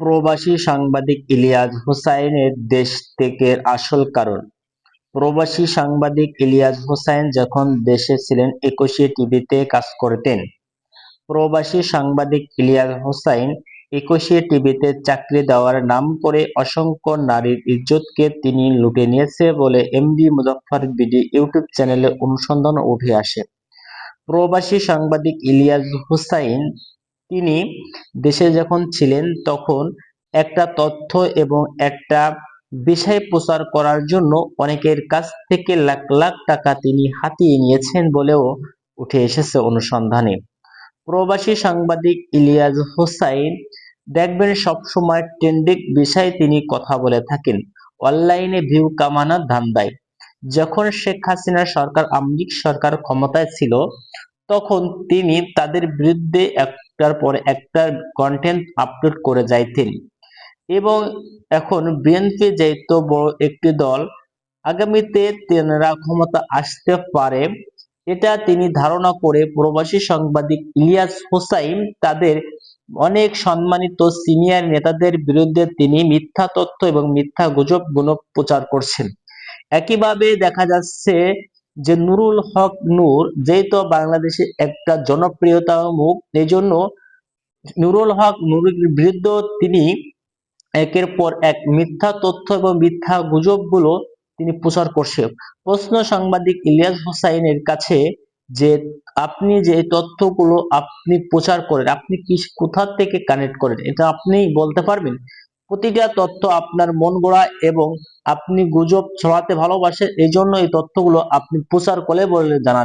প্রবাসী সাংবাদিক ইলিয়াস হোসাইনের দেশ ত্যাগের আসল কারণ। প্রবাসী সাংবাদিক ইলিয়াস হোসাইন যখন দেশে ছিলেন, একুশে টিভিতে কাজ করতেন। প্রবাসী সাংবাদিক ইলিয়াস হোসাইন একুশে টিভিতে চাকরি দেওয়ার নাম করে অসংখ্য নারীর ইজ্জতকে তিনি লুটে নিয়েছে বলে এমডি মুজফ্ফর বিডি ইউটিউব চ্যানেলে অনুসন্ধান উঠে আসে। প্রবাসী সাংবাদিক ইলিয়াস হোসাইন তিনি দেশে যখন ছিলেন, তখন একটা তথ্য এবং একটা বিষয় প্রচার করার জন্য অনেকের কাছ থেকে লাখ লাখ টাকা তিনি হাতিয়ে নিয়েছেন বলেও উঠে এসেছে অনুসন্ধানে। প্রবাসী সাংবাদিক ইলিয়াস হোসাইন, দেখবেন সবসময় ট্রেন্ডিং বিষয়ে তিনি কথা বলে থাকেন। অনলাইনে ভিউ কামানোর ধান্দায়। যখন শেখ হাসিনা সরকার আমলিক সরকার ক্ষমতায় ছিল, তখন তিনি তাদের বিরুদ্ধে একটার পর একটা কন্টেন্ট আপলোড করে যাইতেন। এবং এখন বিএনপি যেহেতু বড় একটি দল, আগামীতে তেনারা ক্ষমতা আসতে পারে, এটা তিনি ধারণা করে প্রবাসী সাংবাদিক ইলিয়াস হোসাইন তাদের অনেক সম্মানিত সিনিয়র নেতাদের বিরুদ্ধে তিনি মিথ্যা তথ্য এবং মিথ্যা গুজবগুলো প্রচার করছেন। একইভাবে দেখা যাচ্ছে যে নুরুল হক নূর যেহেতু বাংলাদেশে একটা জনপ্রিয়তা মুখ এই জন্য নুরুল হক নুরের বিরুদ্ধে তিনি একের পর এক মিথ্যা তথ্য এবং মিথ্যা গুজবগুলো তিনি প্রচার করছে। প্রশ্ন সাংবাদিক ইলিয়াস হোসাইনের কাছে যে আপনি যে তথ্যগুলো আপনি প্রচার করেন, আপনি কি কোথা থেকে কানেক্ট করেন? এটা আপনি বলতে পারবেন? প্রতিটা তথ্য আপনার মন গড়া এবং আপনি গুজব ছড়াতে ভালোবাসেন এই জন্য এই তথ্যগুলো আপনি প্রচার করে বলে জানা